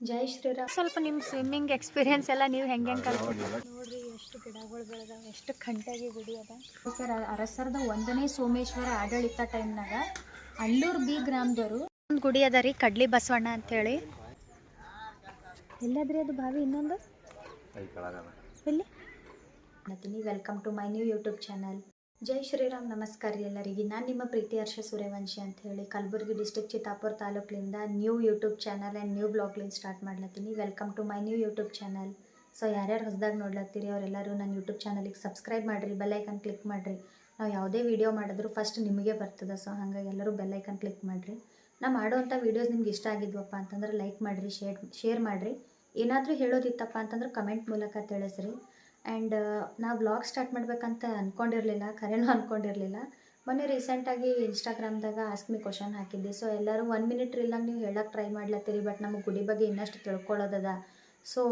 ಜೈ ಶ್ರೀರಾಮ್. ಸ್ವಲ್ಪ ನಿಮ್ಮ swimming experience ಎಲ್ಲ ನೀವು ಹೆಂಗೆ ಹೆಂಗೆ ನೋಡ್ರಿ ಎಷ್ಟು ಗಿಡಗಳು ಬೆಳೆದಾವ ಎಷ್ಟು ಕಂಟಾಗಿ ಗುಡಿ ಅದ. ಸರ್ ಅರಸರದ ಒಂದನೇ ಸೋಮೇಶ್ವರ ಆಡಳಿತ ಟೈಮ್ನಾಗ ಅಳ್ಳೂರು ಬಿ ಗ್ರಾಮದವರು ಒಂದು ಗುಡಿ ಅದ ರೀ ಕಡ್ಲಿ ಬಸವಣ್ಣ ಅಂತೇಳಿ. ಎಲ್ಲಾದ್ರಿ ಅದು ಬಾವಿ ಇನ್ನೊಂದು? ಎಲ್ಲಿ? ನತಿನಿ welcome to my new YouTube channel ಜೈ ಶ್ರೀರಾಮ್, ನಮಸ್ಕಾರ ಎಲ್ಲರಿಗೆ. ನಾನು ನಿಮ್ಮ ಪ್ರೀತಿ ಹರ್ಷ ಸೂರ್ಯವಂಶಿ ಅಂತ ಹೇಳಿ ಕಲಬುರಗಿ ಡಿಸ್ಟಿಕ್ ಚಿತ್ತಾಪುರ ತಾಲೂಕಿನಿಂದ new YouTube channel and new ಬ್ಲಾಗ್ಲಿಂದ start ಮಾಡ್ಲತ್ತೀನಿ. Welcome to my new YouTube channel so ಯಾರ್ಯಾರು ಹೊಸದಾಗಿ ನೋಡ್ಲತ್ತೀರಿ ಅವರೆಲ್ಲರೂ ನನ್ನ ಯೂಟ್ಯೂಬ್ ಚಾನಲಿಗೆ ಸಬ್ಸ್ಕ್ರೈಬ್ ಮಾಡಿರಿ ಬೆಲ್ಲೈಕನ್ ಕ್ಲಿಕ್ ಮಾಡಿರಿ. ನಾವು ಯಾವುದೇ ವೀಡಿಯೋ ಮಾಡಿದ್ರು ಫಸ್ಟ್ ನಿಮಗೆ ಬರ್ತದೆ. ಸೊ ಹಾಗಾಗಿ ಎಲ್ಲರೂ ಬೆಲ್ಲೈಕನ್ ಕ್ಲಿಕ್ ಮಾಡಿರಿ. ನಾ ಮಾಡೋವಂಥ ವೀಡಿಯೋಸ್ ನಿಮ್ಗೆ ಇಷ್ಟ ಆಗಿದ್ವಪ್ಪ ಅಂತಂದ್ರೆ ಲೈಕ್ ಮಾಡಿರಿ ಶೇರ್ ಶೇರ್ ಮಾಡಿರಿ. ಏನಾದರೂ ಹೇಳೋದಿತ್ತಪ್ಪ ಅಂತಂದ್ರೆ ಕಮೆಂಟ್ ಮೂಲಕ ತಿಳಿಸ್ರಿ. ಆ್ಯಂಡ್ ನಾ ವ್ಲಾಗ್ ಸ್ಟಾರ್ಟ್ ಮಾಡ್ಬೇಕಂತ ಅಂದ್ಕೊಂಡಿರಲಿಲ್ಲ ಕರೆನೂ ಅಂದ್ಕೊಂಡಿರಲಿಲ್ಲ ಮೊನ್ನೆ ರೀಸೆಂಟಾಗಿ ಇನ್ಸ್ಟಾಗ್ರಾಮ್ದಾಗ ಆಸ್ಕ್ ಮಿ ಕ್ವಶನ್ ಹಾಕಿದ್ದೆ. ಸೊ ಎಲ್ಲರೂ ಒನ್ ಮಿನಿಟ್ ಇಲ್ಲಂಗೆ ನೀವು ಹೇಳಕ್ಕೆ ಟ್ರೈ ಮಾಡ್ಲತ್ತೀರಿ ಬಟ್ ನಮಗೆ ಗುಡಿ ಬಗ್ಗೆ ಇನ್ನಷ್ಟು ತಿಳ್ಕೊಳ್ಳೋದದ ಸೊ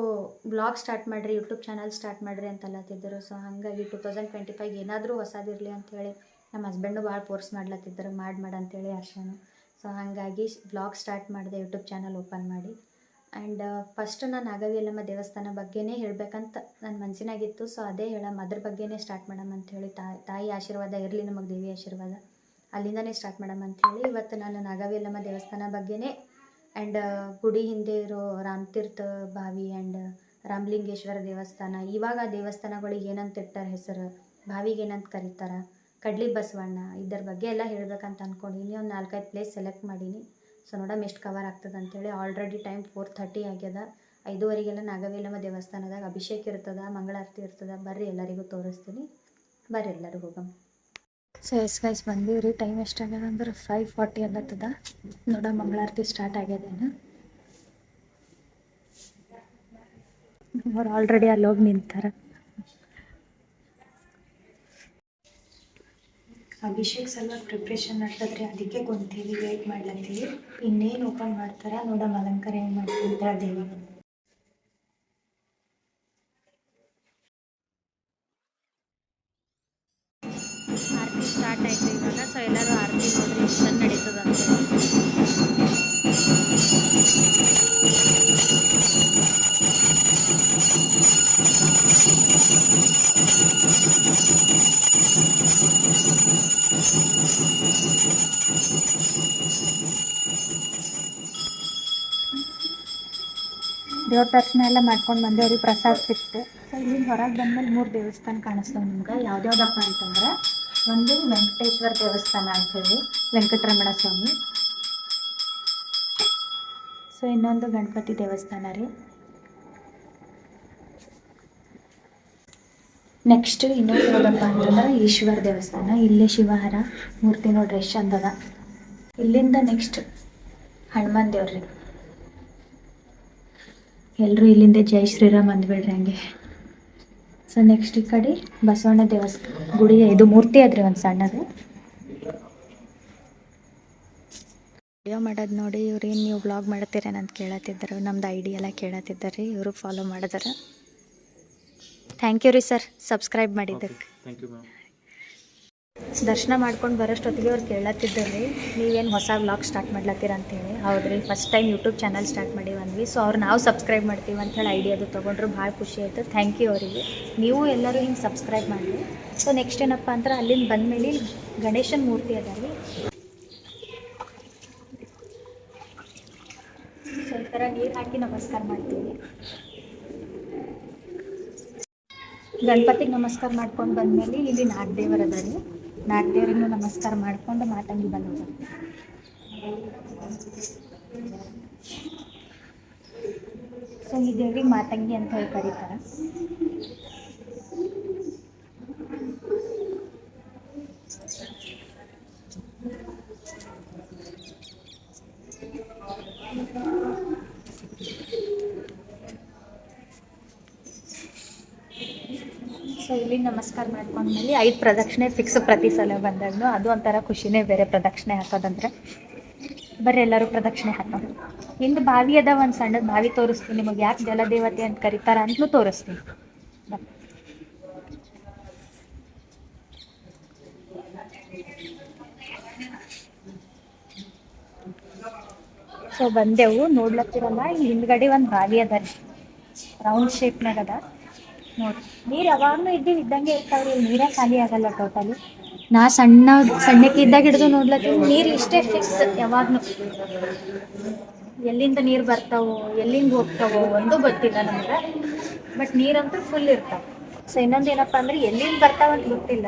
ಬ್ಲಾಗ್ ಸ್ಟಾರ್ಟ್ ಮಾಡಿರಿ ಯೂಟ್ಯೂಬ್ ಚಾನಲ್ ಸ್ಟಾರ್ಟ್ ಮಾಡಿರಿ ಅಂತಲ್ಲತ್ತಿದ್ದರು ಸೊ ಹಾಗಾಗಿ ಟು ತೌಸಂಡ್ ಟ್ವೆಂಟಿ ಫೈವ್ ಏನಾದರೂ ಹೊಸದಿರಲಿ ಅಂಥೇಳಿ ನಮ್ಮ ಹಸ್ಬೆಂಡು ಭಾಳ ಫೋರ್ಸ್ ಮಾಡ್ಲತ್ತಿದ್ದರು, ಮಾಡಿ ಅಂತೇಳಿ ಅರ್ಶನು ಸೊ ಹಾಗಾಗಿ ಬ್ಲಾಗ್ ಸ್ಟಾರ್ಟ್ ಮಾಡಿದೆ ಯೂಟ್ಯೂಬ್ ಚಾನಲ್ ಓಪನ್ ಮಾಡಿ. ಆ್ಯಂಡ್ ಫಸ್ಟ್ ನಾನು ನಾಗವಿಯಲ್ಲಮ್ಮ ದೇವಸ್ಥಾನ ಬಗ್ಗೆನೇ ಹೇಳಬೇಕಂತ ನನ್ನ ಮನಸ್ಸಿನಾಗಿತ್ತು ಸೊ ಅದೇ ಹೇಳಮ್ಮ ಅದ್ರ ಬಗ್ಗೆನೇ ಸ್ಟಾರ್ಟ್ ಮಾಡಮ್ ಅಂತ ತಾಯಿ ತಾಯಿ ಆಶೀರ್ವಾದ ಇರಲಿ, ನಮಗೆ ದೇವಿ ಆಶೀರ್ವಾದ. ಅಲ್ಲಿಂದನೇ ಸ್ಟಾರ್ಟ್ ಮಾಡಮ್ಮ ಹೇಳಿ ಇವತ್ತು ನಾನು ನಾಗವಿಯಲ್ಲಮ್ಮ ದೇವಸ್ಥಾನ ಬಗ್ಗೆನೇ ಆ್ಯಂಡ್ ಗುಡಿ ಹಿಂದೆ ಇರೋ ರಾಮತೀರ್ಥ ಬಾವಿ ಆ್ಯಂಡ್ ರಾಮಲಿಂಗೇಶ್ವರ ದೇವಸ್ಥಾನ. ಇವಾಗ ಆ ದೇವಸ್ಥಾನಗಳಿಗೆ ಏನಂತ ಇಟ್ಟಾರ ಹೆಸರು? ಬಾವಿಗೆ ಏನಂತ ಕರೀತಾರೆ? ಕಡ್ಲಿ ಬಸವಣ್ಣ, ಇದ್ರ ಬಗ್ಗೆ ಎಲ್ಲ ಹೇಳ್ಬೇಕಂತ ಅಂದ್ಕೊಂಡಿನಿ ಒಂದು ನಾಲ್ಕೈದು ಪ್ಲೇಸ್ ಸೆಲೆಕ್ಟ್ ಮಾಡೀನಿ. ಸೊ ನೋಡಮ್ ಎಷ್ಟು ಕವರ್ ಆಗ್ತದೆ ಅಂತೇಳಿ ಆಲ್ರೆಡಿ ಟೈಮ್ ಫೋರ್ ಥರ್ಟಿ ಆಗ್ಯದ. ಐದುವರೆಗೆಲ್ಲ ನಾಗವೇಲಮ್ಮ ದೇವಸ್ಥಾನದಾಗ ಅಭಿಷೇಕ ಇರ್ತದ, ಮಂಗಳಾರತಿ ಇರ್ತದ. ಬರ್ರಿ ಎಲ್ಲರಿಗೂ ತೋರಿಸ್ತೀನಿ. ಬರ್ರಿ ಎಲ್ಲರೂ ಹೋಗಮ್. ಸೊ ಎಸ್ ಗೈಸ್ ಬಂದೀವಿ ರೀ ಟೈಮ್ ಎಷ್ಟಾಗ್ಯದ ಅಂದ್ರೆ ಫೈವ್ ಫಾರ್ಟಿ ಅಲ್ಲತ್ತದ ನೋಡ ಮಂಗಳಾರತಿ ಸ್ಟಾರ್ಟ್ ಆಗ್ಯದೇನು ಅವ್ರು ಆಲ್ರೆಡಿ ಅಲ್ಲಿ ಹೋಗಿ ನಿಂತಾರ. ಅಭಿಷೇಕ್ ಸಲುವಾಗಿ ಪ್ರಿಪ್ರೇಷನ್ ಮಾಡ್ತದ್ರಿ ಅದಕ್ಕೆ ಕುಂತೀವಿ ವೇಟ್ ಮಾಡ್ಲತ್ತೀವಿ. ಇನ್ನೇನು ಓಪನ್ ಮಾಡ್ತಾರ ನೋಡಮ್, ಅಲಂಕಾರ ಏನು ಮಾಡ್ತಾರೆ ದೇವಿ ಆರತಿ ಸ್ಟಾರ್ಟ್ ಆಯ್ತು ಇವಾಗ ಸೊ ಎಲ್ಲರೂ ಆರತಿ ನೋಡ್ರಿ ಎಷ್ಟು ಚಂದ ದೇವ್ರ ದರ್ಶನ ಎಲ್ಲ ಮಾಡ್ಕೊಂಡು ಬಂದೇವ್ರಿ ಪ್ರಸಾದ ಸಿಕ್ತು. ಸೊ ಇಲ್ಲಿಂದ ಹೊರಗೆ ಬಂದ್ಮೇಲೆ ಮೂರು ದೇವಸ್ಥಾನ ಕಾಣಿಸ್ತವೆ ನಿಮ್ಗೆ. ಯಾವ್ದ್ಯಾವ್ದಪ್ಪ ಅಂತಂದ್ರೆ ಒಂದು ವೆಂಕಟೇಶ್ವರ ದೇವಸ್ಥಾನ ಅಂತ ಹೇಳಿ ವೆಂಕಟರಮಣ ಸ್ವಾಮಿ. ಸೊ ಇನ್ನೊಂದು ಗಣಪತಿ ದೇವಸ್ಥಾನ ರೀ. ನೆಕ್ಸ್ಟ್ ಇನ್ನೊಂದು ಯಾವುದಪ್ಪ ಅಂತಂದ್ರೆ ಈಶ್ವರ ದೇವಸ್ಥಾನ. ಇಲ್ಲೇ ಶಿವಹರ ಮೂರ್ತಿ ನೋಡ್ರಿ, ಎಷ್ಟು ಚಂದದ ಇಲ್ಲಿಂದ ನೆಕ್ಸ್ಟ್ ಹನುಮಾನ್ ದೇವ್ರಿ. ಎಲ್ಲರೂ ಇಲ್ಲಿಂದ ಜೈ ಶ್ರೀರಾಮ್ ಅಂದ್ಬಿಡ್ರಿ ಹಂಗೆ. ಸೊ ನೆಕ್ಸ್ಟ್ ಈ ಕಡೆ ಬಸವಣ್ಣ ದೇವಸ್ಥಾನ ಗುಡಿ, ಇದು ಮೂರ್ತಿ ಅದ್ರಿ ಒಂದು ಸಣ್ಣದು. ವಿಡಿಯೋ ಮಾಡೋದು ನೋಡಿ, ಇವ್ರು ಏನು ನೀವು ಬ್ಲಾಗ್ ಮಾಡತ್ತೀರೇನಂತ ಕೇಳತ್ತಿದ್ದರು. ನಮ್ದು ಐಡಿಯಾ ಎಲ್ಲ ಕೇಳತ್ತಿದ್ದಾರೆ, ಇವರು ಫಾಲೋ ಮಾಡಿದಾರೆ. ಥ್ಯಾಂಕ್ ಯು ರೀ ಸರ್ ಸಬ್ಸ್ಕ್ರೈಬ್ ಮಾಡಿದ್ದಕ್ಕೆ. ಥ್ಯಾಂಕ್ ಯು ಮ್ಯಾಮ್ ದರ್ಶನ ಮಾಡ್ಕೊಂಡು ಬರೋಷ್ಟೊತ್ತಿಗೆ ಅವ್ರು ಕೇಳತ್ತಿದ್ದರು ರೀ ನೀವೇನು ಹೊಸ ವ್ಲಾಗ್ ಸ್ಟಾರ್ಟ್ ಮಾಡ್ಲತ್ತೀರ ಅಂತೇಳಿ. ಹೌದ್ರಿ first time YouTube channel start ಮಾಡಿ ಬಂದ್ವಿ ಸೊ ಅವ್ರು ನಾವು ಸಬ್ಸ್ಕ್ರೈಬ್ ಮಾಡ್ತೀವಿ ಅಂಥೇಳಿ ಐಡಿಯಾ ಅದು ತೊಗೊಂಡ್ರು ಭಾಳ ಖುಷಿ ಆಯಿತು. ಥ್ಯಾಂಕ್ ಯು ಅವರಿಗೆ. ನೀವು ಎಲ್ಲರೂ ಹಿಂಗೆ ಸಬ್ಸ್ಕ್ರೈಬ್ ಮಾಡಿ ಸೊ ನೆಕ್ಸ್ಟ್ ಏನಪ್ಪ ಅಂದ್ರೆ ಅಲ್ಲಿಂದ ಬಂದಮೇಲೆ ಗಣೇಶನ ಮೂರ್ತಿ ಅದ ರೀ ಸೊ ಈ ಥರ ನೀರು ಹಾಕಿ ನಮಸ್ಕಾರ ಮಾಡ್ತೀವಿ. ಗಣಪತಿಗೆ ನಮಸ್ಕಾರ ಮಾಡ್ಕೊಂಡು ಬಂದ್ಮೇಲೆ ಇಲ್ಲಿ ನಾಗದೇವರ ದೇವರ ಅದ ನಾಲ್ಕು ನಮಸ್ಕಾರ ಮಾಡ್ಕೊಂಡು ಮಾತಂಗಿ ಬಂದ ಸೊ ಈ ದೇವ್ರಿಗೆ ಮಾತಂಗಿ ಅಂತ ಹೇಳಿ ಕರೀತಾರೆ. ಸೊ ಇಲ್ಲಿ ನಮಸ್ಕಾರ ಮಾಡ್ಕೊಂಡ್ಮೇಲೆ ಐದು ಪ್ರದಕ್ಷಿಣೆ ಫಿಕ್ಸ್ ಪ್ರತಿ ಸಲ ಅದು ಒಂಥರ ಖುಷಿನೇ ಬೇರೆ ಪ್ರದಕ್ಷಿಣೆ ಹಾಕೋದಂದ್ರೆ. ಬರ್ರಿ ಎಲ್ಲರೂ ಪ್ರದಕ್ಷಿಣೆ ಹಾಕೋದು. ಹಿಂದೆ ಬಾವಿ ಅದ ಒಂದು ಸಣ್ಣದ ಬಾವಿ ತೋರಿಸ್ತೀನಿ, ನಿಮಗೆ ಯಾಕೆ ಜಲದೇವತೆ ಅಂತ ಕರಿತಾರ ಅಂತಲೂ ತೋರಿಸ್ತೀನಿ. ಸೊ ಬಂದೆವು, ನೋಡ್ಲತ್ತಿರಲ್ಲ ಹಿಂದ್ಗಡೆ ಒಂದು ಬಾವಿ ಅದ ರೀ. ರೌಂಡ್ ಶೇಪ್ನಾಗ ಅದ. ನೋಡಿ ನೀರು ಯಾವಾಗಲೂ ಇದ್ದೀವಿ ಇದ್ದಂಗೆ ಇರ್ತಾವ್ರಿ. ಇಲ್ಲಿ ನೀರೇ ಖಾಲಿ ಆಗಲ್ಲ ಟೋಟಲಿ ನಾ ಸಣ್ಣ ಸಣ್ಣಕ್ಕೆ ಇದ್ದಾಗ ಹಿಡಿದು ನೋಡ್ಲತ್ತೀನಿ ನೀರು ಇಷ್ಟೇ ಫಿಕ್ಸ್ ಯಾವಾಗ್ಲೂ. ಎಲ್ಲಿಂದ ನೀರು ಬರ್ತಾವೋ ಎಲ್ಲಿಂದ ಹೋಗ್ತಾವೋ ಒಂದು ಗೊತ್ತಿಲ್ಲ ನಮ್ಗೆ. ಬಟ್ ನೀರಂತೂ ಫುಲ್ ಇರ್ತಾವ. ಸೊ ಇನ್ನೊಂದು ಏನಪ್ಪ ಅಂದ್ರೆ ಎಲ್ಲಿಂದ ಬರ್ತಾವಂತ ಗೊತ್ತಿಲ್ಲ.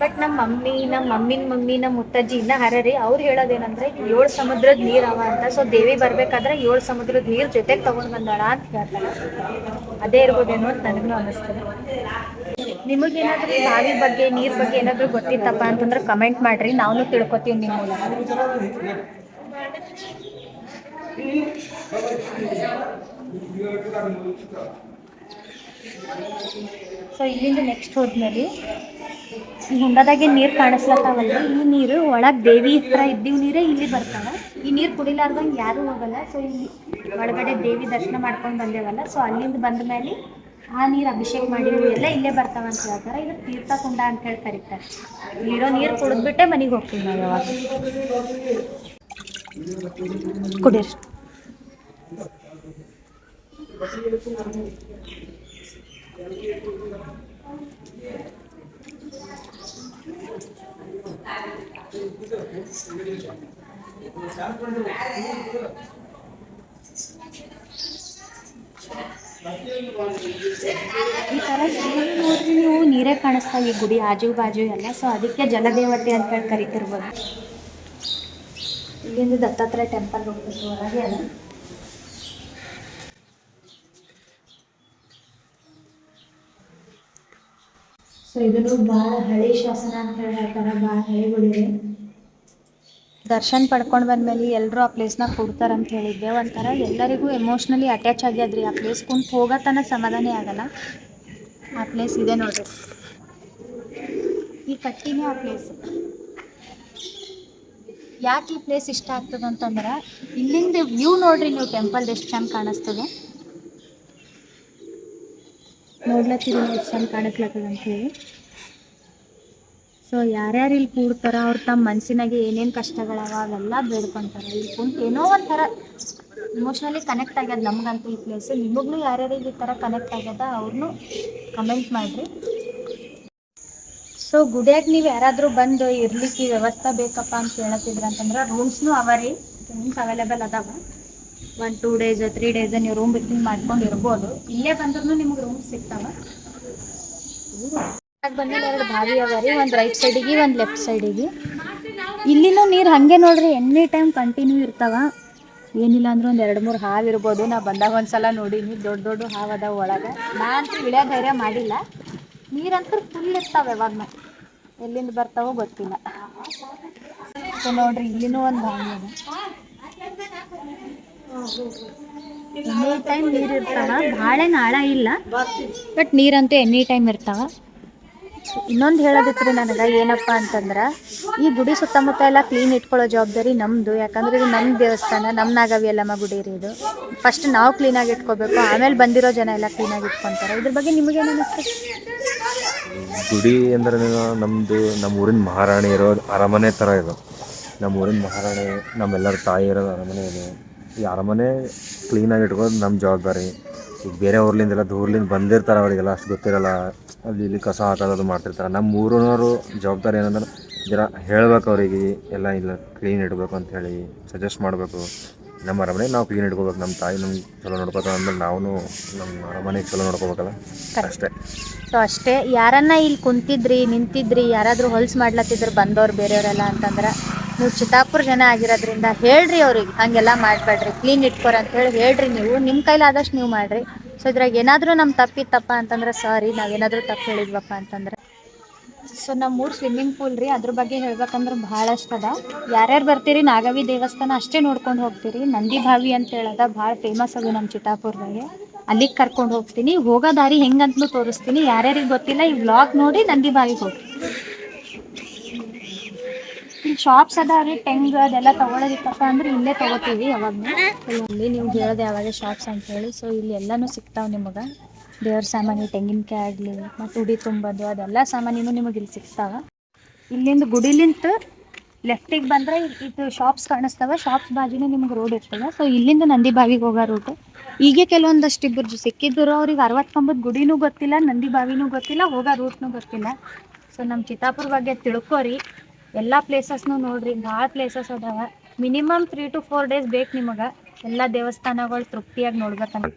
ಬಟ್ ನಮ್ಮ ಮಮ್ಮಿ ನಮ್ಮ ಮಮ್ಮಿನ ಮಮ್ಮಿ ನಮ್ಮ ಮುತ್ತಜ್ಜಿ, ಇನ್ನ ಹರರಿ, ಅವ್ರು ಹೇಳೋದೇನಂದ್ರೆ ಏಳು ಸಮುದ್ರದ ನೀರ್ ಅವ ಅಂತ. ಸೊ ದೇವಿ ಬರ್ಬೇಕಾದ್ರೆ ಏಳು ಸಮುದ್ರದ ನೀರ್ ಜೊತೆಗೆ ತಗೊಂಡ್ ಬಂದಾಳ ಅಂತ ಹೇಳ್ತಾರೆ ಅದೇ ಇರ್ಬೋದೇನೋ ಅಂತ ನನಗೂ ಅನಿಸ್ತದೆ ನಿಮಗೇನಾದ್ರೂ ಬಾವಿ ಬಗ್ಗೆ, ನೀರ್ ಬಗ್ಗೆ ಏನಾದ್ರೂ ಗೊತ್ತಿತ್ತಪ್ಪ ಅಂತಂದ್ರೆ ಕಮೆಂಟ್ ಮಾಡ್ರಿ. ನಾವು ತಿಳ್ಕೊತೀವಿ ನಿಮ್ಮ ಮೂಲಕ. ಸೊ ಇಲ್ಲಿಂದ ನೆಕ್ಸ್ಟ್ ಹೋದ್ಮೇಲೆ ಈ ಹುಂಡದಾಗೆ ನೀರು ಕಾಣಿಸ್ಲತ್ತಾವಲ್ಲ ಈ ನೀರು ಒಳಗೆ ದೇವಿ ಹತ್ರ ಇದ್ದೀವಿ ನೀರೇ ಇಲ್ಲಿ ಬರ್ತಾವ. ಈ ನೀರು ಕುಡಿಲಾರ್ದಂಗೆ ಯಾರೂ ಹೋಗಲ್ಲ. ಸೊ ಇಲ್ಲಿ ಒಳಗಡೆ ದೇವಿ ದರ್ಶನ ಮಾಡ್ಕೊಂಡು ಬಂದೇವಲ್ಲ. ಸೊ ಅಲ್ಲಿಂದ ಬಂದ ಮೇಲೆ ಆ ನೀರು ಅಭಿಷೇಕ ಮಾಡಿರೋ ಎಲ್ಲ ಇಲ್ಲೇ ಬರ್ತಾವ ಅಂತ ಹೇಳ್ತಾರೆ. ಇದು ತೀರ್ಥ ಕುಂಡ ಅಂತ ಹೇಳಿ ಕರೀತಾರೆ ಇಲ್ಲಿರೋ ನೀರು ಕುಡಿದ್ಬಿಟ್ಟೆ ಮನೆಗೆ ಹೋಗ್ತೀವಿ ನಾವು ಯಾವಾಗ. ಕುಡೀರಿ. ಈ ಥರ ಎಲ್ಲಿ ನೋಡ್ರಿ ನೀವು ನೀರೇ ಕಾಣಿಸ್ತಾವೆ ಈ ಗುಡಿ ಆಜು ಬಾಜು ಎಲ್ಲ, ಸೊ ಅದಕ್ಕೆ ಜಲದೇವತೆ ಅಂತ ಹೇಳಿ ಕರಿತಿರ್ಬೋದು. ಇಲ್ಲಿಂದ ದತ್ತಾತ್ರೇಯ ಟೆಂಪಲ್ ಹೋಗ್ಬೇಕು ಹೊರಗೆ ಅಲ್ಲ? ಸೊ ಇದನ್ನು ಭಾಳ ಹಳೆ ಶಾಸನ ಅಂತ ಹೇಳ್ತಾರ ಬಹಳ ಹಳೆ ಗುಡಿ ದರ್ಶನ್ ಪಡ್ಕೊಂಡು ಬಂದ್ಮೇಲೆ ಎಲ್ಲರೂ ಆ ಪ್ಲೇಸ್ನಾಗ ಅಂತ ಹೇಳಿದ್ದೆ. ಒಂಥರ ಎಲ್ಲರಿಗೂ ಎಮೋಷ್ನಲಿ ಅಟ್ಯಾಚ್ ಆಗ್ಯಾದ್ರಿ ಆ ಪ್ಲೇಸ್ ಕುಂತು ಹೋಗೋತನ ಸಮಾಧಾನ ಆಗಲ್ಲ. ಆ ಪ್ಲೇಸ್ ಇದೆ ನೋಡ್ರಿ. ಈ ಕಟ್ಟಿನೇ ಆ ಪ್ಲೇಸ್ ಯಾಕೆ ಈ ಪ್ಲೇಸ್ ಇಷ್ಟ ಆಗ್ತದೆ ಅಂತಂದ್ರೆ ಇಲ್ಲಿಂದ ವ್ಯೂ ನೋಡ್ರಿ ನೀವು ಟೆಂಪಲ್ ಎಷ್ಟು ಚೆಂದ ಕಾಣಿಸ್ತದೆ. ನೋಡ್ಲತ್ತೀರಿ ಎಷ್ಟು ಚಂದ ಕಾಣಿಸ್ಲತ್ತದ ಅಂತ ಹೇಳಿ. ಸೊ ಯಾರ್ಯಾರು ಇಲ್ಲಿ ಕೂಡ್ತಾರ ಅವ್ರು ತಮ್ಮ ಮನಸ್ಸಿನಾಗೆ ಏನೇನು ಕಷ್ಟಗಳವ ಅವೆಲ್ಲ ಬೇಡ್ಕೊಂತಾರೆ. ಇಲ್ಲಿ ಕುಂತು ಏನೋ ಒಂಥರ ಇಮೋಷ್ನಲಿ ಕನೆಕ್ಟ್ ಆಗ್ಯದ ನಮಗಂತೂ ಈ ಪ್ಲೇಸ್ ನಿಮಗೂ ಯಾರ್ಯಾರಿಗೆ ಈ ಥರ ಕನೆಕ್ಟ್ ಆಗ್ಯದ ಅವ್ರನ್ನೂ ಕಮೆಂಟ್ ಮಾಡಿರಿ. ಸೊ ಗುಡಿಯಾಗ ನೀವು ಯಾರಾದರೂ ಬಂದು ಇರ್ಲಿಕ್ಕೆ ವ್ಯವಸ್ಥೆ ಬೇಕಪ್ಪ ಅಂತ ಹೇಳತ್ತಿದ್ರ ಅಂತಂದ್ರೆ ರೂಮ್ಸ್ನೂ ಅವ ರೀ. ರೂಮ್ಸ್ ಅವೈಲೇಬಲ್ ಅದಾವ. One two days three days ನೀವು ರೂಮ್ ಬುಕ್ಕಿಂಗ್ ಮಾಡ್ಕೊಂಡು ಇರ್ಬೋದು ಇಲ್ಲೇ ಬಂದ್ರೂ ನಿಮ್ಗೆ ರೂಮ್ ಸಿಗ್ತಾವ. ಎರಡು ಬಾವಿ ಅವ ರೀ ಒಂದು ರೈಟ್ ಸೈಡಿಗೆ ಒಂದು ಲೆಫ್ಟ್ ಸೈಡಿಗೆ ಇಲ್ಲಿನೂ ನೀರು ಹಾಗೆ ನೋಡ್ರಿ ಎನಿ ಟೈಮ್ ಕಂಟಿನ್ಯೂ ಇರ್ತಾವ. ಏನಿಲ್ಲ ಅಂದ್ರೆ ಒಂದು ಎರಡು ಮೂರು ಹಾವು ಇರ್ಬೋದು. ನಾ ಬಂದಾಗ ಒಂದ್ಸಲ ನೋಡೀನಿ, ದೊಡ್ಡ ದೊಡ್ಡ ಹಾವು ಅದಾವ ಒಳಗೆ. ನಾನು ಇಳಿಯ ಧೈರ್ಯ ಮಾಡಿಲ್ಲ. ನೀರಂತೂ ಫುಲ್ ಇರ್ತಾವೆ ಯಾವಾಗ ಎಲ್ಲಿಂದ ಬರ್ತಾವೋ ಗೊತ್ತಿಲ್ಲ. ಸೊ ನೋಡ್ರಿ, ಇಲ್ಲಿನೂ ಒಂದು ಬಾವಿ ಅದ ಎನಿ ಟೈಮ್ ನೀರು ಇರ್ತಾವ ಭಾಳ ಇಲ್ಲ, ಬಟ್ ನೀರಂತೂ ಎನಿ ಟೈಮ್ ಇರ್ತಾವ. ಇನ್ನೊಂದು ಹೇಳೋದಿತ್ರಿ ನನಗೆ, ಏನಪ್ಪ ಅಂತಂದ್ರೆ, ಈ ಗುಡಿ ಸುತ್ತಮುತ್ತ ಎಲ್ಲ ಕ್ಲೀನ್ ಇಟ್ಕೊಳ್ಳೋ ಜವಾಬ್ದಾರಿ ನಮ್ಮದು ಯಾಕಂದ್ರೆ ಇದು ನಮ್ಮ ದೇವಸ್ಥಾನ ನಮ್ಮ ನಾಗವಿ ಎಲ್ಲಮ್ಮ ಗುಡಿ ರೀ ಇದು. ಫಸ್ಟ್ ನಾವು ಕ್ಲೀನಾಗಿ ಇಟ್ಕೋಬೇಕು, ಆಮೇಲೆ ಬಂದಿರೋ ಜನ ಎಲ್ಲ ಕ್ಲೀನಾಗಿ ಇಟ್ಕೊತಾರೆ. ಇದ್ರ ಬಗ್ಗೆ ಅನಿಸ್ತದೆ ಗುಡಿ ಅಂದ್ರೆ ನಮ್ಮದು ನಮ್ಮ ಊರಿನ ಮಹಾರಾಣಿ ಇರೋ ಅರಮನೆ ಥರ ಇದು. ನಮ್ಮ ಊರಿನ ಮಹಾರಾಣಿ, ನಮ್ಮೆಲ್ಲರ ತಾಯಿ ಇರೋದು ಅರಮನೆ ಇದೆ. ಈ ಅರಮನೆ ಕ್ಲೀನಾಗಿ ಇಟ್ಕೋದು ನಮ್ಮ ಜವಾಬ್ದಾರಿ. ಈಗ ಬೇರೆ ಊರ್ಲಿಂದೆಲ್ಲ ದೂರ್ಲಿಂದ ಬಂದಿರ್ತಾರೆ ಅವರಿಗೆಲ್ಲ ಅಷ್ಟು ಗೊತ್ತಿರಲ್ಲ. ಅಲ್ಲಿ ಇಲ್ಲಿ ಕಸ ಹಾಕೋದು ಮಾಡ್ತಿರ್ತಾರೆ. ನಮ್ಮ ಊರಿನವರು ಜವಾಬ್ದಾರಿ ಏನಂದ್ರೆ ಜರ ಹೇಳ್ಬೇಕು ಅವರಿಗೆ ಎಲ್ಲ ಇಲ್ಲ ಕ್ಲೀನ್ ಇಡಬೇಕು ಅಂತ ಹೇಳಿ ಸಜೆಸ್ಟ್ ಮಾಡಬೇಕು. ನಮ್ಮ ಅರಮನೆ ನಾವು ಕ್ಲೀನ್ ಇಟ್ಕೋಬೇಕು ನಮ್ಮ ತಾಯಿ ನಮ್ಗೆ ಚಲೋ ನೋಡ್ಕೋತಾರೆ ಅಂದ್ರೆ ನಾವು ನಮ್ಮ ಅರಮನೆಗೆ ಚಲೋ ನೋಡ್ಕೋಬೇಕಲ್ಲ? ಅಷ್ಟೇ. ಸೊ ಅಷ್ಟೇ. ಯಾರನ್ನ ಇಲ್ಲಿ ಕುಂತಿದ್ರಿ ನಿಂತಿದ್ರಿ ಯಾರಾದರೂ ಹೊಲ್ಸು ಮಾಡ್ಲತ್ತಿದ್ರು ಬಂದವ್ರು ಬೇರೆಯವರೆಲ್ಲ ಅಂತಂದ್ರೆ ನೀವು ಚಿತ್ತಾಪುರ ಜನ ಆಗಿರೋದ್ರಿಂದ ಹೇಳ್ರಿ ಅವ್ರಿಗೆ, ಹಂಗೆಲ್ಲ ಮಾಡಬೇಡ್ರಿ ಕ್ಲೀನ್ ಇಟ್ಕೊರ ಅಂತ ಹೇಳಿ ಹೇಳ್ರಿ ನೀವು. ನಿಮ್ಮ ಕೈಲಾದಷ್ಟು ನೀವು ಮಾಡ್ರಿ. ಸೊ ಇದ್ರಾಗ ಏನಾದರೂ ನಮ್ಮ ತಪ್ಪಿತ್ತಪ್ಪ ಅಂತಂದ್ರೆ ಸಾರಿ ನಾವೇನಾದರೂ ತಪ್ಪು ಹೇಳಿದ್ವಪ್ಪ ಅಂತಂದ್ರೆ. ಸೊ ನಮ್ಮ ಊರು ಸ್ವಿಮ್ಮಿಂಗ್ ಪೂಲ್ ರೀ, ಅದ್ರ ಬಗ್ಗೆ ಹೇಳ್ಬೇಕಂದ್ರೆ ಭಾಳಷ್ಟು ಅದ. ಯಾರ್ಯಾರು ಬರ್ತೀರಿ, ನಾಗವಿ ದೇವಸ್ಥಾನ ಅಷ್ಟೇ ನೋಡ್ಕೊಂಡು ಹೋಗ್ತೀರಿ. ನಂದಿ ಬಾವಿ ಅಂತ ಹೇಳದ, ಭಾಳ ಫೇಮಸ್ ಅದು ನಮ್ಮ ಚಿತ್ತಾಪುರದಾಗೆ. ಅಲ್ಲಿಗೆ ಕರ್ಕೊಂಡು ಹೋಗ್ತೀನಿ. ಹೋಗೋ ದಾರಿ ಹೆಂಗಂತಲೂ ತೋರಿಸ್ತೀನಿ. ಯಾರ್ಯಾರಿಗೆ ಗೊತ್ತಿಲ್ಲ, ಈ ವ್ಲಾಗ್ ನೋಡಿ ನಂದಿ ಬಾವಿಗೆ ಹೋಗಿ ಶಾಪ್ಸ್ ಅದಾವ್ರಿ ಟೆಂಗ್ ಅದೆಲ್ಲ ತಗೊಳೋದಿತ್ತಪ್ಪ ಅಂದ್ರೆ ಇಲ್ಲೇ ತಗೋತೀವಿ ಯಾವಾಗಲೂ. ಇಲ್ಲಿ ನೀವು ಹೇಳೋದು ಯಾವಾಗ ಶಾಪ್ಸ್ ಅಂತ ಹೇಳಿ. ಸೊ ಇಲ್ಲಿ ಎಲ್ಲನೂ ಸಿಗ್ತಾವೆ ನಿಮಗೆ. ದೇವ್ರ ಸಾಮಾನು ತೆಂಗಿನಕಾಯಿ ಆಗಲಿ, ಮತ್ತು ಉಡಿ ತುಂಬೋದು ಅದೆಲ್ಲ ಸಾಮಾನಿನೂ ನಿಮಗೆ ಇಲ್ಲಿ ಸಿಗ್ತಾವೆ. ಇಲ್ಲಿಂದ ಗುಡಿಲಿಂತ ಲೆಫ್ಟಿಗೆ ಬಂದರೆ ಇದು ಶಾಪ್ಸ್ ಕಾಣಿಸ್ತಾವ. ಶಾಪ್ಸ್ ಬಾಜುನೇ ನಿಮ್ಗೆ ರೋಡ್ ಇರ್ತದೆ. ಸೊ ಇಲ್ಲಿಂದ ನಂದಿ ಬಾವಿಗೆ ಹೋಗೋ ರೂಟ್ ಈಗ ಕೆಲವೊಂದಷ್ಟು ಇಬ್ಬರು ಸಿಕ್ಕಿದ್ರು ಅವ್ರಿಗೆ ಅರವತ್ತು ಕಂಬದ ಗುಡಿನೂ ಗೊತ್ತಿಲ್ಲ ನಂದಿ ಬಾವಿನೂ ಗೊತ್ತಿಲ್ಲ, ಹೋಗೋ ರೂಟ್ನೂ ಗೊತ್ತಿಲ್ಲ. ಸೊ ನಮ್ಮ ಚಿತ್ತಾಪುರ ಬಗ್ಗೆ ತಿಳ್ಕೊರಿ. ಎಲ್ಲ ಪ್ಲೇಸಸ್ನು ನೋಡ್ರಿ ಭಾಳ ಪ್ಲೇಸಸ್ ಅದಾವ. Minimum three to four days ಬೇಕು ನಿಮಗೆ. ಎಲ್ಲ ದೇವಸ್ಥಾನಗಳು ತೃಪ್ತಿಯಾಗಿ ನೋಡ್ಬೇಕಂತ.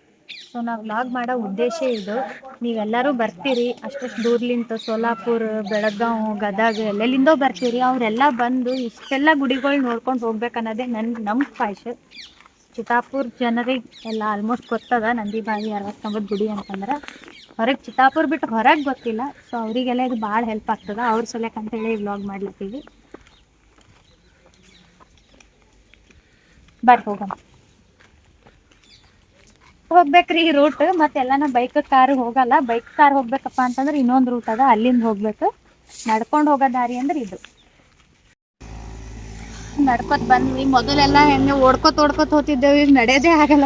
ಸೊ ನಾವು ವ್ಲಾಗ್ ಮಾಡೋ ಉದ್ದೇಶ ಇದು. ನೀವೆಲ್ಲರೂ ಬರ್ತೀರಿ. ಅಷ್ಟಷ್ಟು ದೂರ್ಲಿಂತ ಸೋಲಾಪುರ, ಬೆಳಗಾವ್, ಗದಗ, ಎಲ್ಲೆಲ್ಲಿಂದೋ ಬರ್ತೀರಿ. ಅವರೆಲ್ಲ ಬಂದು ಇಷ್ಟೆಲ್ಲ ಗುಡಿಗಳು ನೋಡ್ಕೊಂಡು ಹೋಗ್ಬೇಕನ್ನೋದೇ ನನ್ನ ನಮ್ಮ ಫಾಯ್ಸ್ ಚಿತ್ತಾಪುರ ಜನರಿಗೆ ಎಲ್ಲ ಆಲ್ಮೋಸ್ಟ್ ಗೊತ್ತದ ನಂದಿ ಬಾಯಿ ಅರವತ್ತೊಂಬತ್ತು ಗುಡಿ ಅಂತಂದ್ರೆ. ಹೊರಗೆ ಚಿತ್ತಾಪುರ ಬಿಟ್ಟು ಹೊರಗೆ ಗೊತ್ತಿಲ್ಲ. ಸೊ ಅವರಿಗೆಲ್ಲ ಇದು ಭಾಳ ಹೆಲ್ಪ್ ಆಗ್ತದ. ಅವ್ರ ಸಲಕ್ಕೆ ಅಂತೇಳಿ ವ್ಲಾಗ್ ಮಾಡ್ಲತ್ತೀವಿ ಬರ್ರಿ ಹೋಗಮ್ಮ ಹೋಗ್ಬೇಕ್ರಿ ಈ ರೂಟ್ ಮತ್ತೆಲ್ಲಾನ ಬೈಕ್ ಕಾರ್ ಹೋಗಲ್ಲ. ಬೈಕ್ ಕಾರ್ ಹೋಗ್ಬೇಕಪ್ಪ ಅಂತಂದ್ರೆ ಇನ್ನೊಂದು ರೂಟ್ ಅದ. ಅಲ್ಲಿಂದ ಹೋಗ್ಬೇಕು. ನಡ್ಕೊಂಡು ಹೋಗೋ ದಾರಿ ಅಂದ್ರೆ ಇದು. ನಡ್ಕೊತ ಬಂದ್ವಿ. ಮೊದಲೆಲ್ಲ ಹೆಂಗೆ ಓಡ್ಕೋತ ಓಡ್ಕೋತ ಹೋಗ್ತಿದ್ದೇವೆ ಈಗ ನಡೆಯೋದೇ ಆಗಲ್ಲ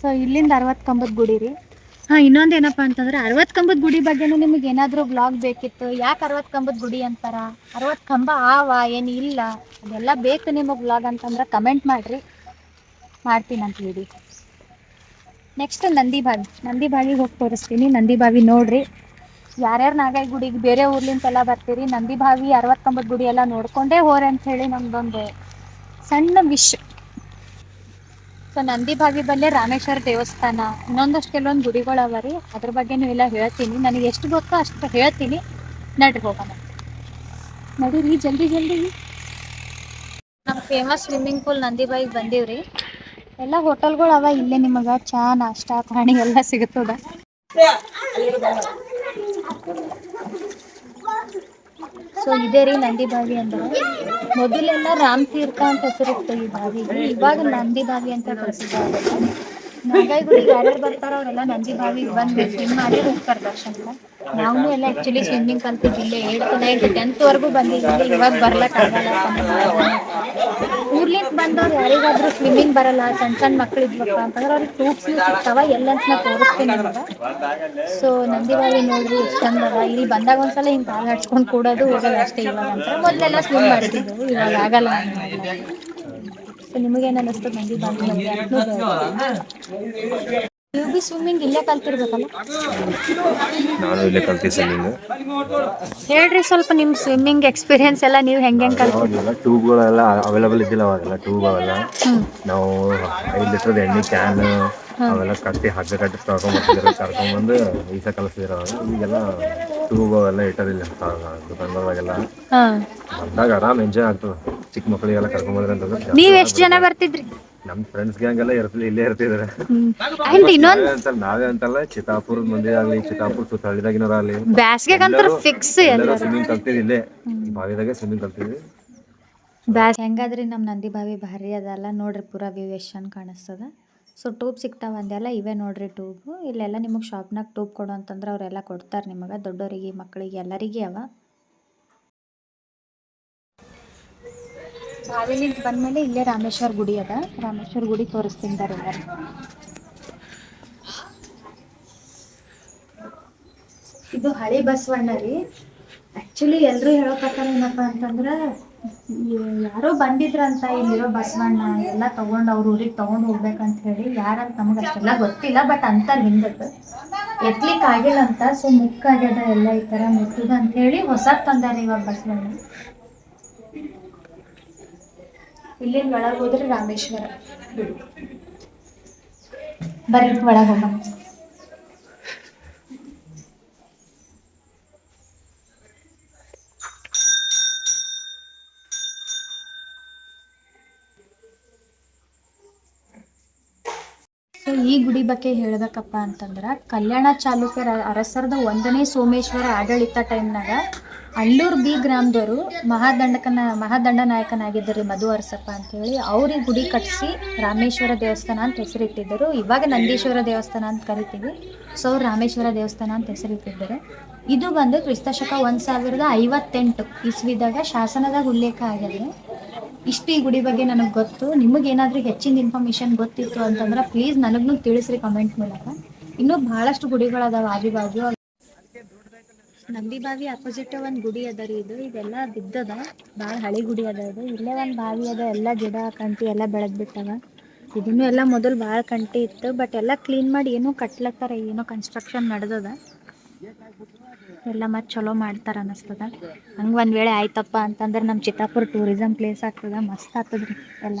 ಸೊ ಇಲ್ಲಿಂದ ಅರವತ್ತು ಕಂಬದ ಗುಡಿ ರೀ. ಹಾಂ, ಇನ್ನೊಂದು ಏನಪ್ಪ ಅಂತಂದ್ರೆ ಅರವತ್ತು ಕಂಬದ ಗುಡಿ ಬಗ್ಗೆನೂ ನಿಮಗೆ ಏನಾದರೂ ಬ್ಲಾಗ್ ಬೇಕಿತ್ತು? ಯಾಕೆ ಅರವತ್ ಕಂಬದ ಗುಡಿ ಅಂತಾರ? ಅರವತ್ ಕಂಬ ಆವಾ, ಏನು ಇಲ್ಲ? ಅದೆಲ್ಲ ಬೇಕು ನಿಮಗೆ ಬ್ಲಾಗ್ ಅಂತಂದ್ರೆ ಕಮೆಂಟ್ ಮಾಡ್ರಿ. ಮಾಡ್ತೀನಿ ಅಂತ ಹೇಳಿ. ನೆಕ್ಸ್ಟ್ ನಂದಿ ಬಾವಿ ನಂದಿ ಬಾವಿಗೆ ಹೋಗಿ ತೋರಿಸ್ತೀನಿ. ನಂದಿ ಬಾವಿ ನೋಡ್ರಿ. ಯಾರ್ಯಾರು ನಾಗಾಯಿ ಗುಡಿಗೆ ಬೇರೆ ಊರ್ಲಿಂತೆಲ್ಲ ಬರ್ತೀರಿ ನಂದಿ ಬಾವಿ ಅರವತ್ತೊಂಬತ್ತು ಗುಡಿ ಎಲ್ಲ ನೋಡ್ಕೊಂಡೇ ಹೋರೆ ಅಂತ ಹೇಳಿ ನಮ್ದೊಂದು ಸಣ್ಣ ವಿಶ್ ಸೊ ನಂದಿ ಬಾವಿ ಬಲ್ಲೇ ರಾಮೇಶ್ವರ ದೇವಸ್ಥಾನ. ಇನ್ನೊಂದಷ್ಟು ಕೆಲವೊಂದು ಗುಡಿಗಳು ಅವ ರೀ. ಅದ್ರ ಬಗ್ಗೆ ಎಲ್ಲ ಹೇಳ್ತೀನಿ. ನನಗೆ ಎಷ್ಟು ಗೊತ್ತೋ ಅಷ್ಟು ಹೇಳ್ತೀನಿ. ನಡ್ರಿ ಹೋಗೋಣ. ನಡೀರಿ ಜಲ್ದಿ ಜಲ್ದಿ. ನಮ್ಮ ಫೇಮಸ್ ಸ್ವಿಮ್ಮಿಂಗ್ ಪೂಲ್ ನಂದಿ ಬಾವಿಗೆ ಬಂದೀವ್ರಿ ಎಲ್ಲ ಹೋಟೆಲ್ಗಳು ಅವ ಇಲ್ಲೇ ನಿಮಗೆ. ಚಾ, ನಾಷ್ಟ ಪ್ರಾಣಿ ಎಲ್ಲ ಸಿಗುತ್ತದ ಸೊ ಇದೇ ರೀ ನಂದಿ ಬಾವಿ ಅಂದ್ರೆ. ಮೊದಲೆಲ್ಲ ರಾಮ್ ತೀರ್ಥ ಅಂತ ಹೆಸರಿತ್ತು ಈ ಬಾವಿಗೆ ಇವಾಗ ನಂದಿ ಬಾವಿ ಅಂತ ಪ್ರಸಿದ್ಧ ನಾಗಾಯಿಗುಡಿಗೆ ಯಾರ್ಯಾರು ಬರ್ತಾರೋ ಅವರೆಲ್ಲ ನಂದಿ ಬಾವಿಗೆ ಬಂದು ಸ್ವಿಮ್ ಮಾಡಿ ಹೋಗ್ತಾರೆ ದರ್ಶನ ನಾವು ಎಲ್ಲ ಆಕ್ಚುಲಿ ಸ್ವಿಮ್ಮಿಂಗ್ ಕಲ್ತಿದ್ದಿಲ್ಲ ಟೆಂತ್ ಟೆಂತ್ವರೆಗೂ ಬಂದಿದ್ದೀವಿ. ಇವಾಗ ಬರ್ಲಕ್ಕಾಗಲ್ಲ ಬಂದವ್ರು ಯಾರಿಗಾದ್ರೂ ಸ್ವಿಮ್ಮಿಂಗ್ ಬರಲ್ಲ, ಸಣ್ಣ ಸಣ್ಣ ಮಕ್ಳು ಇದ್ವಪ್ಪ ಅಂತಂದ್ರೆ ಅವ್ರಿಗೆ ಟ್ಯೂಬ್ಸ್ ಸಿಗ್ತಾವ ಎಲ್ಲಂತ ನಾ ತೋರಿಸ್ತೀನಿ ನಿಮ್ಗೆ. ಸೊ ನಂದಿವಾಲಿ ನೋಡ್ರಿ ಎಷ್ಟು ಚಂದ ಇಲ್ಲಿ ಬಂದಾಗ ಒಂದ್ಸಲ ಹಿಂಗೆ ಕಾಲು ಹಾಡ್ಸ್ಕೊಂಡು ಕೂಡೋದು ಹೋಗೋದು ಅಷ್ಟೇ ಇವಾಗ ಅಂತ. ಮೊದಲೆಲ್ಲ ಸ್ವಿಮ್ ಮಾಡ್ತಿದ್ದೆವು ಇವಾಗ ಆಗಲ್ಲ ಸೊ ನಿಮಗೇನು ಅನ್ನಿಸ್ತು? ನಂದಿ ಬಾವಿ ಬಗ್ಗೆ ನೀವು ಬಿ ಸ್ವಿಮ್ಮಿಂಗ್ ಇಲ್ಲೇ ಕಲ್ತಿರ್ಬೇಕಲ್ಲ? ನಾನು ಇಲ್ಲೇ ಕಲ್ತಿ ಸ್ವಿಮ್ಮಿಂಗ್ ಹೇಳ್ರಿ ಸ್ವಲ್ಪ ನಿಮ್ಮ ಸ್ವಿಮ್ಮಿಂಗ್ ಎಕ್ಸ್ಪೀರಿಯನ್ಸ್ ಎಲ್ಲ ನೀವು ಹೆಂಗೆ ಹೆಂಗೆ ಕಲ್ತಿ ಅವಾಗೆಲ್ಲ ಟ್ಯೂಬ್ಗಳೆಲ್ಲ ಅವೈಲೇಬಲ್ ಇದ್ದಿಲ್ಲ ಅವಾಗೆಲ್ಲ ಟ್ಯೂಬ್ ಅವೆಲ್ಲ. ನಾವು ಐದು ಲೀಟ್ರದ ಎಣ್ಣೆ ಕ್ಯಾನ್ ಅವೆಲ್ಲ ಕಟ್ಟಿ ಹಗ್ಗ ಕಟ್ಟಿ ಕರ್ಕೊಂಬರ್ತಿದ್ರು ಕರ್ಕೊಂಬಂದು ಈಸ ಕಲಿಸಿದ್ರು ಅವಾಗ. ಈಗೆಲ್ಲ ಟ್ಯೂಬ್ ಅವೆಲ್ಲ ಇಟ್ಟದಿಲ್ಲ ದುಕಾನ್ಗಳಾಗೆಲ್ಲ ಹಾಂ. ಬಂದಾಗ ಆರಾಮ್ ಎಂಜಾಯ್ ಆಗ್ತದೆ. ಚಿಕ್ಕ ಮಕ್ಕಳಿಗೆಲ್ಲ ಕರ್ಕೊಂಬಂದ್ರೆ ನೀವು ಎಷ್ಟು ಜನ ಬರ್ತಿದ್ರಿ? ನಮ್ಮ ಫ್ರೆಂಡ್ಸ್ ಗ್ಯಾಂಗ್ ಎಲ್ಲ ಇರ್ತಿಲ್ಲ ಇಲ್ಲೇ ಇರ್ತಿದ್ರೆ. ಇನ್ನೊಂದು ನಾವೇ ಅಂತ ನಾವೇ ಅಂತಲ್ಲ ಚಿತ್ತಾಪುರ ಮಂದಿ ಆಗ್ಲಿ ಚಿತ್ತಾಪುರ ಸುತ್ತ ಹಳ್ಳಿದಾಗಿನವ್ರ ಆಗಲಿ ಫಿಕ್ಸ್ ಎಲ್ಲರೂ ಸ್ವಿಮ್ಮಿಂಗ್ ಕಲ್ತಿದ್ ಇಲ್ಲೇ. ಬಾವಿದಾಗೆ ಸ್ವಿಮ್ಮಿಂಗ್ ಕಲ್ತಿದ್ವಿ. ಬ್ಯಾಸ್ ಹೆಂಗಾದ್ರಿ ನಮ್ಮ ನಂದಿ ಬಾವಿ ಭಾರಿ ಅದಲ್ಲ ನೋಡ್ರಿ ಪೂರಾ ವ್ಯೂ ಎಷ್ಟು ಚಂದ ಕಾಣಿಸ್ತದ. ಸೊ ಟೂಬ್ ಸಿಗ್ತಾವ ಅಂದೆಲ್ಲ ಇವೇ ನೋಡ್ರಿ ಟ್ಯೂಬ್ ಇಲ್ಲೆಲ್ಲ ನಿಮಗೆ ಶಾಪ್ನಾಗ ಟೂಬ್ ಕೊಡು ಅಂತಂದ್ರೆ ಅವರೆಲ್ಲ ಕೊಡ್ತಾರೆ ನಿಮಗೆ ದೊಡ್ಡೋರಿಗೆ ಮಕ್ಕಳಿಗೆ ಎಲ್ಲರಿಗೆ ಅವ. ಬಾವಿಲಿಂದ ಬಂದಮೇಲೆ ಇಲ್ಲೇ ರಾಮೇಶ್ವರ ಗುಡಿ ಅದ. ರಾಮೇಶ್ವರ ಗುಡಿ ತೋರಿಸ್ತಿದ್ದಾರೆ ಇದು ಹಳಿ ಬಸವಣ್ಣ ರೀ. ಆ್ಯಕ್ಚುಲಿ ಎಲ್ಲರೂ ಹೇಳೋ ಪ್ರಕಾರ ಏನಪ್ಪ ಅಂತಂದ್ರೆ ಯಾರೋ ಬಂದಿದ್ರಂತ ಇಲ್ಲಿರೋ ಬಸವಣ್ಣ ಎಲ್ಲ ತಗೊಂಡು ಅವ್ರ ಊರಿಗೆ ತಗೊಂಡ್ ಹೋಗ್ಬೇಕಂತ ಹೇಳಿ ಯಾರಂತ ನಮಗೆ ಅಷ್ಟೆಲ್ಲ ಗೊತ್ತಿಲ್ಲ ಬಟ್ ಅಂತ ಹಿಂದಕ್ಕೆ ಎತ್ಲಿಕ್ ಆಗಿಲ್ಲ ಅಂತ ಸೊ ಮುಕ್ಕಾಗ್ಯದ ಎಲ್ಲ ಈ ತರ ಮುಟ್ಟದ ಅಂತ ಹೇಳಿ ಹೊಸ ತಂದಾರೆ ಇವಾಗ ಬಸವಣ್ಣ. ಇಲ್ಲಿಂದ ಒಳಗೆ ಹೋದ್ರೆ ರಾಮೇಶ್ವರ. ಬಿಡು. ಬರ್ರಿ, ಒಳಗೆ ಹೋಗೋಣ. ಸೊ ಈ ಗುಡಿ ಬಗ್ಗೆ ಹೇಳ್ಬೇಕಪ್ಪ ಅಂತಂದ್ರ, ಕಲ್ಯಾಣ ಚಾಲುಕ್ಯರ ಅರಸರದ ಒಂದನೇ ಸೋಮೇಶ್ವರ ಆಡಳಿತ ಟೈಮ್ನಾಗ ಅಲ್ಲೂರು ಬಿ ಗ್ರಾಮದವರು ಮಹಾದಂಡಕನ ಮಹಾದಂಡ ನಾಯಕನಾಗಿದ್ದರು ಮಧು ಅರಸಪ್ಪ ಅಂತೇಳಿ. ಅವ್ರಿಗೆ ಗುಡಿ ಕಟ್ಟಿಸಿ ರಾಮೇಶ್ವರ ದೇವಸ್ಥಾನ ಅಂತ ಹೆಸರಿಟ್ಟಿದ್ದರು. ಇವಾಗ ನಂದೀಶ್ವರ ದೇವಸ್ಥಾನ ಅಂತ ಕರಿತೀವಿ. ಸೊ, ರಾಮೇಶ್ವರ ದೇವಸ್ಥಾನ ಅಂತ ಹೆಸರಿಟ್ಟಿದ್ದಾರೆ. ಇದು ಬಂದು ಕ್ರಿಸ್ತಶಕ ಒಂದು ಸಾವಿರದ ಐವತ್ತೆಂಟು ಇಸ್ವಿದಾಗ ಶಾಸನದಾಗ ಉಲ್ಲೇಖ ಆಗಿದೆ. ಇಷ್ಟು ಈ ಗುಡಿ ಬಗ್ಗೆ ನನಗೆ ಗೊತ್ತು. ನಿಮಗೇನಾದರೂ ಹೆಚ್ಚಿನ ಇನ್ಫಾರ್ಮೇಷನ್ ಗೊತ್ತಿತ್ತು ಅಂತಂದ್ರೆ ಪ್ಲೀಸ್ ನನಗೂ ತಿಳಿಸ್ರಿ ಕಮೆಂಟ್ ಮೂಲಕ. ಇನ್ನೂ ಭಾಳಷ್ಟು ಗುಡಿಗಳದಾವ ಆಜು ಬಾಜು. ನಂದಿ ಬಾವಿ ಅಪೋಸಿಟ್ ಒಂದು ಗುಡಿ ಅದ ರೀ ಇದು. ಇದೆಲ್ಲ ಬಿದ್ದದ. ಭಾಳ ಹಳೆ ಗುಡಿ ಅದ ಇದು. ಇಲ್ಲೇ ಒಂದು ಬಾವಿ ಅದ. ಎಲ್ಲ ಗಿಡ, ಕಂಟಿ ಎಲ್ಲ ಬೆಳೆದ್ ಬಿಟ್ಟವ. ಇದನ್ನು ಎಲ್ಲ ಮೊದಲು ಭಾಳ ಕಂಟಿ ಇತ್ತು. ಬಟ್ ಎಲ್ಲ ಕ್ಲೀನ್ ಮಾಡಿ ಏನೋ ಕಟ್ಲತ್ತಾರ, ಏನೋ ಕನ್ಸ್ಟ್ರಕ್ಷನ್ ನಡೆದದ. ಎಲ್ಲ ಮತ್ತೆ ಚಲೋ ಮಾಡ್ತಾರ ಅನಸ್ತದ. ಹಂಗೆ ಒಂದು ವೇಳೆ ಆಯ್ತಪ್ಪ ಅಂತಂದ್ರೆ ನಮ್ಮ ಚಿತ್ತಾಪುರ ಟೂರಿಸಮ್ ಪ್ಲೇಸ್ ಆಗ್ತದ. ಮಸ್ತ್ ಆಗ್ತದ್ರಿ ಎಲ್ಲ.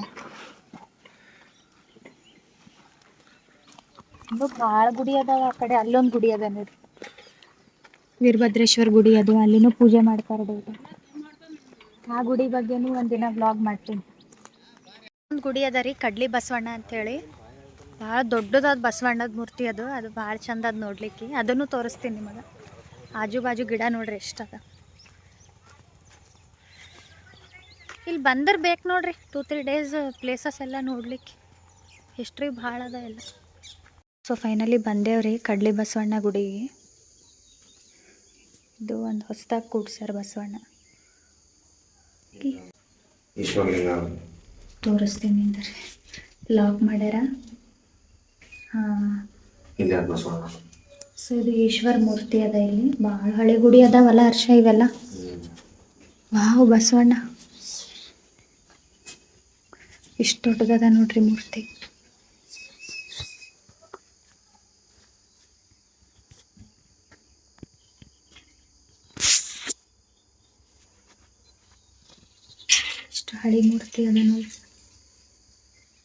ಭಾಳ ಗುಡಿ ಅದಾವ ಆ ಕಡೆ. ಅಲ್ಲೊಂದು ಗುಡಿ ಅದ ನೋಡ್ರಿ. ವೀರಭದ್ರೇಶ್ವರ ಗುಡಿ ಅದು, ಅಲ್ಲಿನೂ ಪೂಜೆ ಮಾಡ್ತಾರೆ ಡೈಲಿ ಆ ಗುಡಿ ಬಗ್ಗೆನೂ ಒಂದಿನ ಬ್ಲಾಗ್ ಮಾಡ್ತೀನಿ. ಒಂದು ಗುಡಿ ಅದ ರೀ, ಕಡ್ಲಿ ಬಸವಣ್ಣ ಅಂತೇಳಿ. ಭಾಳ ದೊಡ್ಡದಾದ ಬಸವಣ್ಣದ ಮೂರ್ತಿ ಅದು ಅದು ಭಾಳ ಚಂದ ಅದ ನೋಡ್ಲಿಕ್ಕೆ. ಅದನ್ನು ತೋರಿಸ್ತೀನಿ ನಿಮಗೆ. ಆಜು ಬಾಜು ಗಿಡ ನೋಡ್ರಿ ಎಷ್ಟದ. ಇಲ್ಲಿ ಬಂದ್ರೆ ಬೇಕು ನೋಡ್ರಿ ಟೂ ತ್ರೀ ಡೇಸ್ ಪ್ಲೇಸಸ್ ಎಲ್ಲ ನೋಡ್ಲಿಕ್ಕೆ. ಹಿಸ್ಟ್ರಿ ಭಾಳ ಅದ ಎಲ್ಲ. ಸೊ ಫೈನಲಿ ಬಂದೇವ್ರಿ ಕಡ್ಲಿ ಬಸವಣ್ಣ ಗುಡಿಗೆ. ಇದು ಒಂದು ಹೊಸದಾಗಿ ಕೂಡ್ಸ್ಯಾರ ಬಸವಣ್ಣ. ತೋರಿಸ್ತೀನಿ ಅಂದ್ರೆ ಲಾಕ್ ಮಾಡ್ಯಾರ? ಸೊ ಇದು ಈಶ್ವರ ಮೂರ್ತಿ ಅದ ಇಲ್ಲಿ. ಭಾಳ ಹಳೆ ಗುಡಿ ಅದಾವಲ್ಲ ಹರ್ಷ ಇವೆಲ್ಲ. ವಾವ್ ಬಸವಣ್ಣ. ಇಷ್ಟು ದೊಡ್ಡದದ ನೋಡ್ರಿ ಮೂರ್ತಿ. ಇಷ್ಟು ಹಳಿ ಮೂರ್ತಿ ಅದ ನೋಡಿ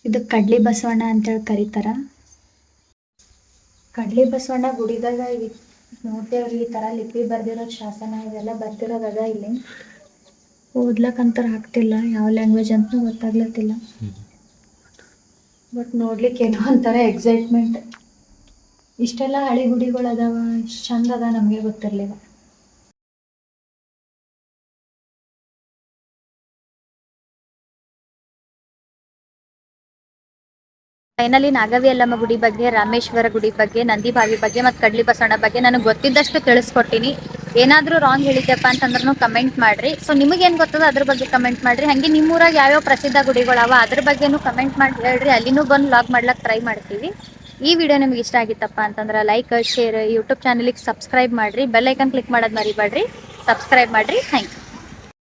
ಇದು ಕಡ್ಲಿ ಬಸವಣ್ಣ ಅಂತೇಳಿ ಕರೀತಾರ. ಕಡ್ಲಿ ಬಸವಣ್ಣ ಗುಡಿದಾಗ ನೋಡ್ತೇವ್ರಿ ಈ ಥರ ಲಿಪಿ ಬರ್ದಿರೋ ಶಾಸನ ಇದೆಲ್ಲ ಬರ್ದಿರೋದದ ಇಲ್ಲಿ. ಓದ್ಲಕ್ಕಂತರ ಆಗ್ತಿಲ್ಲ, ಯಾವ ಲ್ಯಾಂಗ್ವೇಜ್ ಅಂತ ಗೊತ್ತಾಗ್ಲತ್ತಿಲ್ಲ. ಬಟ್ ನೋಡ್ಲಿಕ್ಕೆ ಏನೋ ಒಂಥರ ಎಕ್ಸೈಟ್ಮೆಂಟ್ ಇಷ್ಟೆಲ್ಲ ಹಳಿ ಗುಡಿಗಳು ಅದಾವ, ಇಷ್ಟು ಚಂದ ಅದ ನಮಗೆ ಗೊತ್ತಿರಲಿಲ್ಲ. ಫೈನಲಿ ನಾಗವಿ ಅಲ್ಲಮ್ಮ ಗುಡಿ ಬಗ್ಗೆ, ರಾಮೇಶ್ವರ ಗುಡಿ ಬಗ್ಗೆ ನಂದಿ ಬಾವಿ ಬಗ್ಗೆ ಮತ್ತು ಕಡ್ಲಿ ಬಸವಣ್ಣ ಬಗ್ಗೆ ನನಗೆ ಗೊತ್ತಿದ್ದಷ್ಟು ತಿಳಿಸ್ಕೊಟ್ಟಿನಿ. ಏನಾದರೂ ರಾಂಗ್ ಹೇಳಿದ್ದೆಪ್ಪ ಅಂತಂದ್ರೂ ಕಮೆಂಟ್ ಮಾಡ್ರಿ. ಸೊ ನಿಮಗೇನು ಗೊತ್ತದ? ಅದ್ರ ಬಗ್ಗೆ ಕಮೆಂಟ್ ಮಾಡ್ರಿ. ಹಾಗೆ ನಿಮ್ಮೂರಾಗ ಯಾವ್ಯಾವ ಪ್ರಸಿದ್ಧ ಗುಡಿಗಳವ, ಅದ್ರ ಬಗ್ಗೆನೂ ಕಮೆಂಟ್ ಮಾಡಿ, ಹೇಳ್ರಿ. ಅಲ್ಲಿನೂ ಬಂದು ಲಾಗ್ ಮಾಡ್ಲಕ್ಕೆ ಟ್ರೈ ಮಾಡ್ತೀವಿ. ಈ ವಿಡಿಯೋ ನಿಮ್ಗೆ ಇಷ್ಟ ಆಗಿತ್ತಪ್ಪ ಅಂತಂದ್ರೆ ಲೈಕ್ ಶೇರ್ ಯೂಟ್ಯೂಬ್ ಚಾನಲಿಗೆ ಸಬ್ಸ್ಕ್ರೈಬ್ ಮಾಡಿರಿ. ಬೆಲ್ ಐಕನ್ ಕ್ಲಿಕ್ ಮಾಡೋದು ಮರಿಬೇಡ್ರಿ ಸಬ್ಸ್ಕ್ರೈಬ್ ಮಾಡಿರಿ. Thank you